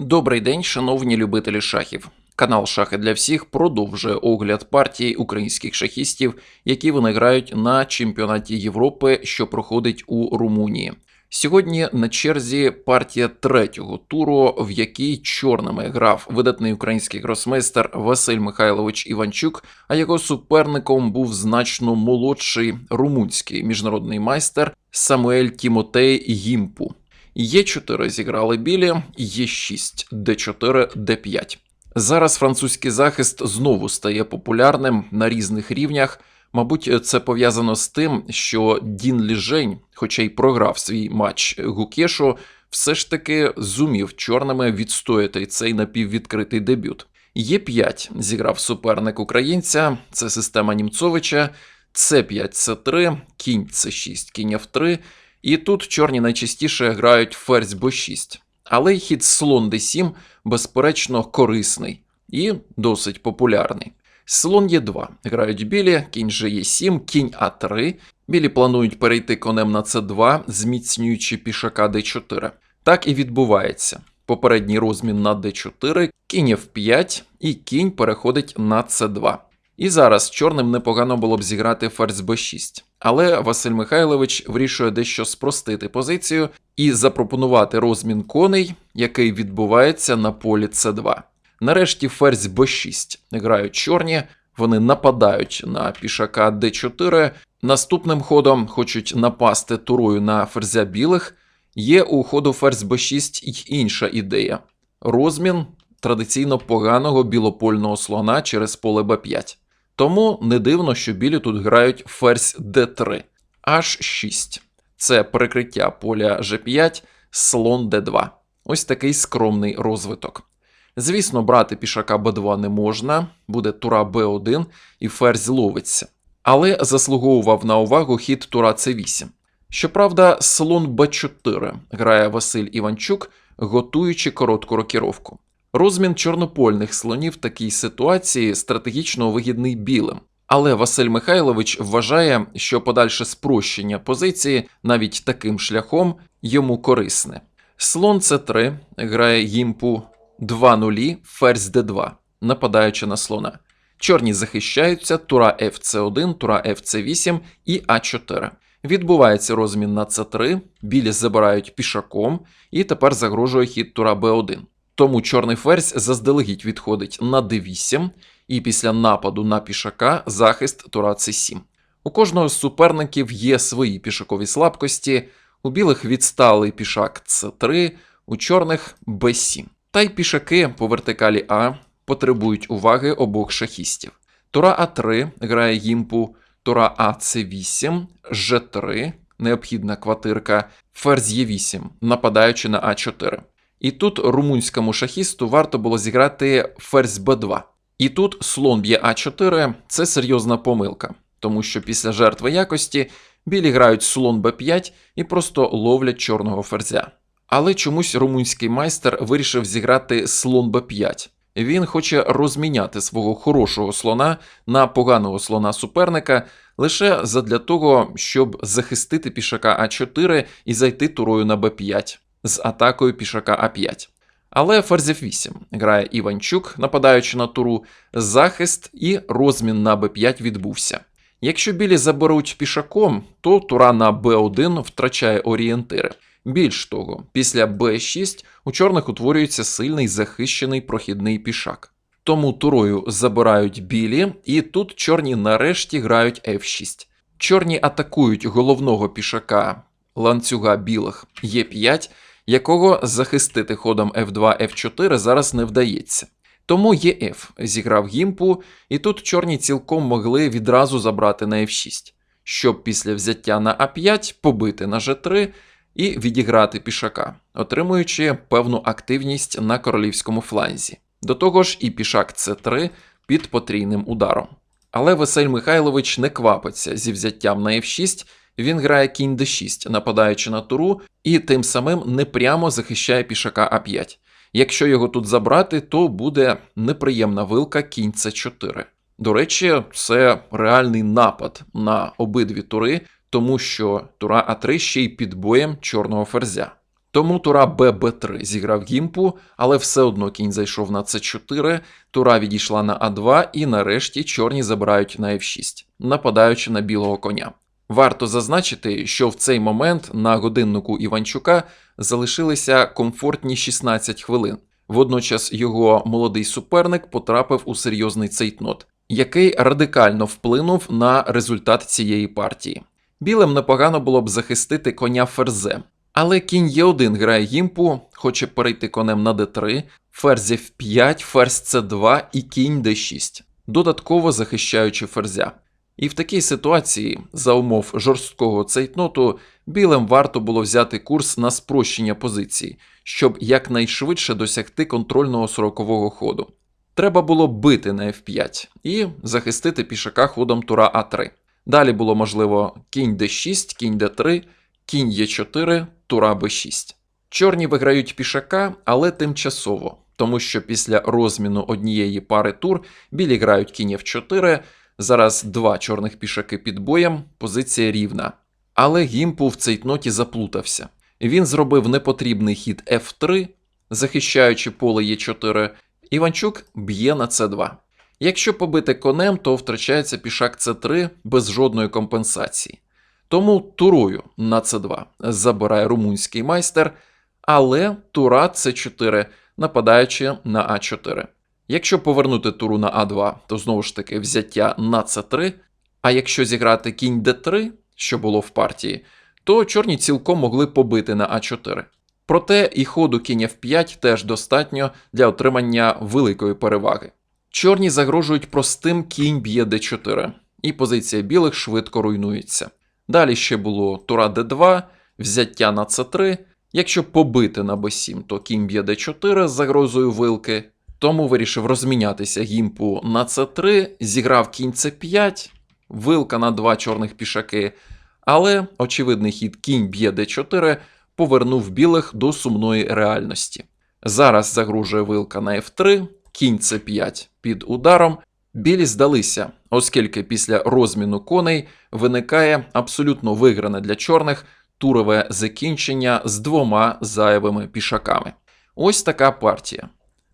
Добрий день, шановні любителі шахів. Канал Шахи для всіх продовжує огляд партій українських шахістів, які вони грають на чемпіонаті Європи, що проходить у Румунії. Сьогодні на черзі партія третього туру, в якій чорними грав видатний український гросмейстер Василь Михайлович Іванчук, а його суперником був значно молодший румунський міжнародний майстер Самуель Тімотей Гімпу. Є4 зіграли білі, Є6, Д4, Д5. Зараз французький захист знову стає популярним на різних рівнях. Мабуть, це пов'язано з тим, що Дін Ліжень, хоча й програв свій матч Гукешу, все ж таки зумів чорними відстояти цей напіввідкритий дебют. Є5 зіграв суперник українця, це система Німцовича, С5, С3, кінь С6, кінь Ф3, і тут чорні найчастіше грають ферзь Б6. Але й хід слон d7, безперечно, корисний і досить популярний. Слон Е2 грають білі, кінь же Е7, кінь А3. Білі планують перейти конем на С2, зміцнюючи пішака Д4. Так і відбувається. Попередній розмін на Д4, кінь F5 і кінь переходить на С2. І зараз чорним непогано було б зіграти ферзь Б6. Але Василь Михайлович вирішує дещо спростити позицію і запропонувати розмін коней, який відбувається на полі С2. Нарешті ферзь Б6 грають чорні, вони нападають на пішака Д4. Наступним ходом хочуть напасти турою на ферзя білих. Є у ходу ферзь Б6 і інша ідея: розмін традиційно поганого білопольного слона через поле Б5. Тому не дивно, що білі тут грають ферзь d3, H6. Це перекриття поля G5, слон d2. Ось такий скромний розвиток. Звісно, брати пішака b2 не можна, буде тура b1 і ферзь ловиться. Але заслуговував на увагу хід тура c8. Щоправда, слон b4 грає Василь Іванчук, готуючи коротку рокіровку. Розмін чорнопольних слонів в такій ситуації стратегічно вигідний білим. Але Василь Михайлович вважає, що подальше спрощення позиції навіть таким шляхом йому корисне. Слон С3 грає гімпу 2 нулі, ферзь Д2, нападаючи на слона. Чорні захищаються, тура ФЦ1, тура ФЦ8 і А4. Відбувається розмін на С3, білі забирають пішаком, і тепер загрожує хід тура Б1. Тому чорний ферзь заздалегідь відходить на d8, і після нападу на пішака захист тура c7. У кожного з суперників є свої пішакові слабкості, у білих відсталий пішак c3, у чорних b7. Та й пішаки по вертикалі А потребують уваги обох шахістів. Тура А3 грає гімпу, тура АЦ8, Ж3, необхідна квартирка, ферзь Е8, нападаючи на А4. І тут румунському шахісту варто було зіграти ферзь Б2. І тут слон б'є А4 це серйозна помилка, тому що після жертви якості білі грають слон Б5 і просто ловлять чорного ферзя. Але чомусь румунський майстер вирішив зіграти слон Б5. Він хоче розміняти свого хорошого слона на поганого слона суперника лише задля того, щоб захистити пішака А4 і зайти турою на Б5 з атакою пішака А5. Але ферзь F8 грає Іванчук, нападаючи на туру, захист і розмін на Б5 відбувся. Якщо білі заберуть пішаком, то тура на Б1 втрачає орієнтири. Більш того, після Б6 у чорних утворюється сильний захищений прохідний пішак. Тому турою забирають білі, і тут чорні нарешті грають F6. Чорні атакують головного пішака ланцюга білих Е5, якого захистити ходом F2 F4 зараз не вдається. Тому ЄФ зіграв гімпу, і тут чорні цілком могли відразу забрати на F6, щоб після взяття на А5 побити на G3 і відіграти пішака, отримуючи певну активність на королівському фланзі. До того ж, і пішак С3 під потрійним ударом. Але Василь Михайлович не квапиться зі взяттям на F6, він грає кінь d6, нападаючи на туру, і тим самим непрямо захищає пішака А5. Якщо його тут забрати, то буде неприємна вилка кінь С4. До речі, це реальний напад на обидві тури, тому що тура А3 ще й під боєм чорного ферзя. Тому тура ББ3 зіграв гімпу, але все одно кінь зайшов на С4, тура відійшла на А2, і нарешті чорні забирають на F6, нападаючи на білого коня. Варто зазначити, що в цей момент на годиннику Іванчука залишилися комфортні 16 хвилин. Водночас його молодий суперник потрапив у серйозний цейтнот, який радикально вплинув на результат цієї партії. Білим непогано було б захистити коня ферзем, але кінь Е1 грає гімпу, хоче перейти конем на d3, ферзь F5, ферзь C2 і кінь d6, додатково захищаючи ферзя. І в такій ситуації, за умов жорсткого цейтноту, білим варто було взяти курс на спрощення позиції, щоб якнайшвидше досягти контрольного сорокового ходу. Треба було бити на F5 і захистити пішака ходом тура А3. Далі було можливо кінь d6, кінь d3, кінь Е4, тура Б6. Чорні виграють пішака, але тимчасово, тому що після розміну однієї пари тур білі грають кінь F4, зараз два чорних пішаки під боєм, позиція рівна. Але гімпу в цейтноті заплутався. Він зробив непотрібний хід F3, захищаючи поле Е4, Іванчук б'є на С2. Якщо побити конем, то втрачається пішак С3 без жодної компенсації. Тому турою на С2 забирає румунський майстер, але тура С4, нападаючи на А4. Якщо повернути туру на А2, то знову ж таки взяття на С3. А якщо зіграти кінь Д3, що було в партії, то чорні цілком могли побити на А4. Проте і ходу кінь F5 теж достатньо для отримання великої переваги. Чорні загрожують простим кінь б'є d4, і позиція білих швидко руйнується. Далі ще було тура d2, взяття на c3. Якщо побити на b7, то кінь б'є d4 з загрозою вилки. Тому вирішив розмінятися гімпу на c3, зіграв кінь c5, вилка на два чорних пішаки. Але очевидний хід кінь б'є d4 повернув білих до сумної реальності. Зараз загрожує вилка на f3, кінь c5 під ударом. Білі здалися, оскільки після розміну коней виникає абсолютно вигране для чорних турове закінчення з двома зайвими пішаками. Ось така партія.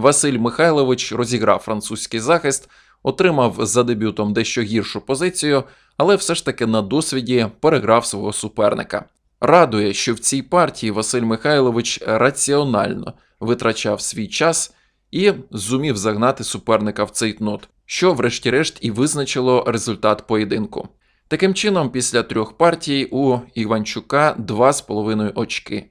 Василь Михайлович розіграв французький захист, отримав за дебютом дещо гіршу позицію, але все ж таки на досвіді переграв свого суперника. Радує, що в цій партії Василь Михайлович раціонально витрачав свій час і зумів загнати суперника в цей цейтнот, що, врешті-решт, і визначило результат поєдинку. Таким чином, після трьох партій у Іванчука 2,5 очки.